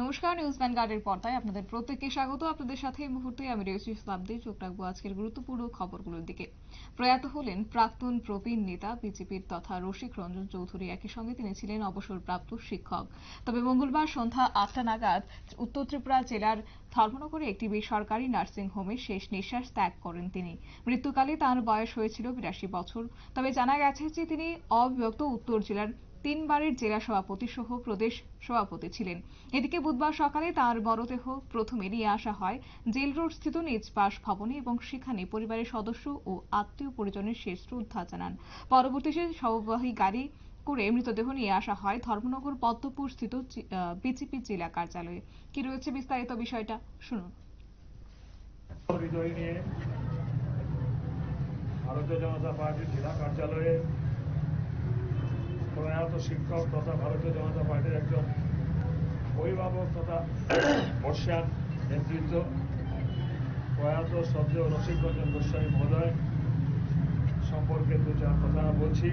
নমস্কার, নিউজ ভ্যানগার্ডের পর্দায় আপনাদের প্রত্যেককে স্বাগত। আপনাদের সাথে এই মুহূর্তে আমি রয়েছি শতাব্দী চোখ রাখব আজকের গুরুত্বপূর্ণ খবরগুলোর দিকে। প্রয়াত হলেন প্রাক্তন প্রবীণ নেতা, বিজেপির তথা রসিক রঞ্জন চৌধুরী একই সঙ্গে তিনি ছিলেন অবসরপ্রাপ্ত শিক্ষক। তবে মঙ্গলবার সন্ধ্যা আটটা নাগাদ উত্তর ত্রিপুরা জেলার ধর্মনগরে একটি বেসরকারি নার্সিং হোমে শেষ নিঃশ্বাস ত্যাগ করেন তিনি। মৃত্যুকালে তার বয়স হয়েছিল বিরাশি বছর। তবে জানা গেছে যে তিনি অব্যক্ত উত্তর জেলার তিনবারের জেলা সভাপতি সহ প্রদেশ সভাপতি ছিলেন। এদিকে বুধবার সকালে তার মরদেহ প্রথমে নিয়ে আসা হয় জেল রোড স্থিত নিজ বাসভবনে এবং সেখানে পরিবারের সদস্য ও আত্মীয় পরিজনের শেষ শ্রদ্ধা জানান। পরবর্তীতে সহবাহী গাড়ি করে মৃতদেহ নিয়ে আসা হয় ধর্মনগর পদ্মপুর স্থিত বিজেপি জেলা কার্যালয়ে। কি রয়েছে বিস্তারিত বিষয়টা? শুনুন। ভারতীয় জনতা পার্টির জেলা কার্যালয়ে প্রয়াত শিক্ষক তথা ভারতীয় জনতা পার্টির একজন অভিভাবক তথা বর্ষান নেতৃত্ব, প্রয়াত শ্রদ্ধেয় রসিক রঞ্জন গোস্বামী মহোদয় সম্পর্কে দু চার কথা বলছি।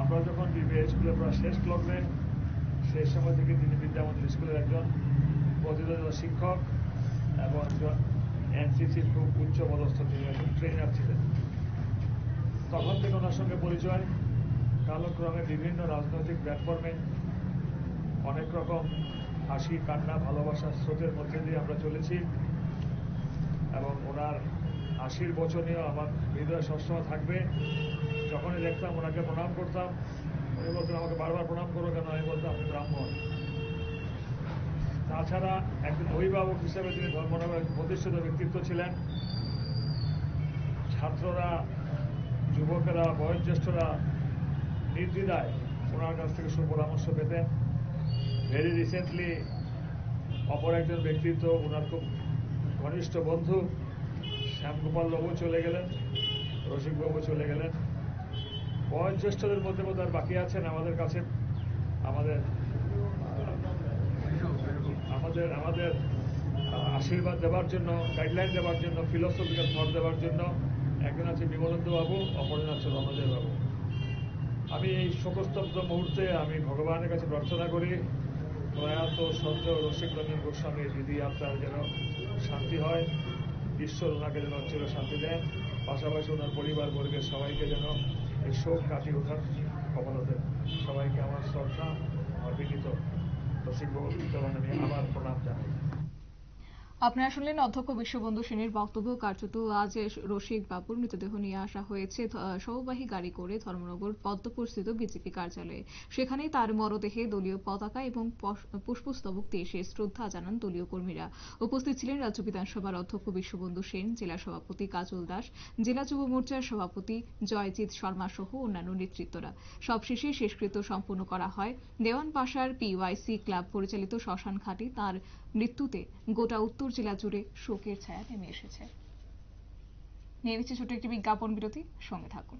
আমরা যখন বিবিএ স্কুলে প্রায় শেষ লগ্নে সেই সময় থেকে তিনি বিদ্যামন্দির স্কুলের একজন প্রতিরোধ শিক্ষক এবং একজন এনসিসির খুব উচ্চ পদস্থ তিনি একজন ট্রেনার ছিলেন। তখন থেকে ওনার সঙ্গে পরিচয়। কালক্রমে বিভিন্ন রাজনৈতিক প্ল্যাটফর্মে অনেক রকম হাসি, কান্না, ভালোবাসার স্রোতের মধ্যে দিয়ে আমরা চলেছি এবং ওনার হাসির বচনীয় আমার হৃদয় সবসময় থাকবে। যখনই দেখতাম ওনাকে প্রণাম করতাম, উনি বলতেন, আমাকে বারবার প্রণাম করো কেন? আমি বলতাম আপনি ব্রাহ্মণ। তাছাড়া একজন অভিভাবক হিসেবে তিনি ধর্মনগরের প্রতিষ্ঠিত ব্যক্তিত্ব ছিলেন, ছাত্ররা, যুবকেরা, বয়োজ্যেষ্ঠরা নির্দ্বিধায় ওনার কাছ থেকে সুপরামর্শ পেতেন। ভেরি রিসেন্টলি অপর একজন ব্যক্তিত্ব, ওনার খুব ঘনিষ্ঠ বন্ধু, শ্যামগোপাল বাবু চলে গেলেন রসিকবাবু চলে গেলেন। বয়োজ্যেষ্ঠদের মধ্যে বোধ বাকি আছেন আমাদের কাছে। আমাদের আমাদের আমাদের আশীর্বাদ দেওয়ার জন্য গাইডলাইন দেওয়ার জন্য ফিলোসফিক্যাল থট দেওয়ার জন্য একজন আছে বিমলেন্দু বাবু অপরজন আছে রণজয় বাবু আমি এই শোকস্তব্ধ মুহূর্তে আমি ভগবানের কাছে প্রার্থনা করি, প্রয়াত সদ্য রসিক রঞ্জন গোস্বামীর দিদি যাত্রার যেন শান্তি হয় ঈশ্বর ওনাকে যেন চির শান্তি দেন, পাশাপাশি ওনার পরিবার বর্গের সবাইকে যেন এই শোক কাটিয়ে ওঠার ক্ষমতা দেন। সবাইকে আমার শ্রদ্ধা আমার বিনীত রসিকবাবুর চরণে নিয়ে আবার প্রণাম জানাই। আপনারা শুনলেন অধ্যক্ষ বিশ্ববন্ধু সেনের বক্তব্য কার্যত আজ রসিক বাবুর মৃতদেহ নিয়ে আসা হয়েছে। সহবাহী গাড়ি করে ধর্মনগর পদ্মপুর স্থিত বিজেপি কার্যালয়ে। সেখানে তার মরদেহে দলীয় পতাকা এবং পুষ্পস্তবক দিয়ে সে শ্রদ্ধা জানান দলীয় কর্মীরা। উপস্থিত ছিলেন রাজ্য বিধানসভার অধ্যক্ষ বিশ্ববন্ধু সেন, জেলা সভাপতি কাজল দাস, জেলা যুব মোর্চার সভাপতি জয়জিৎ শর্মা সহ অন্যান্য নেতৃত্বরা। সবশেষে শেষকৃত্য সম্পন্ন করা হয়। দেওয়ান পাশার পিওয়াইসি ক্লাব পরিচালিত শ্মশান ঘাটে তাঁর মৃত্যুতে গোটা উত্তর জেলা জুড়ে শোকের ছায়া নেমে এসেছে। নিয়ে নিচ্ছে ছোট একটি বিজ্ঞাপন বিরতি সঙ্গে থাকুন।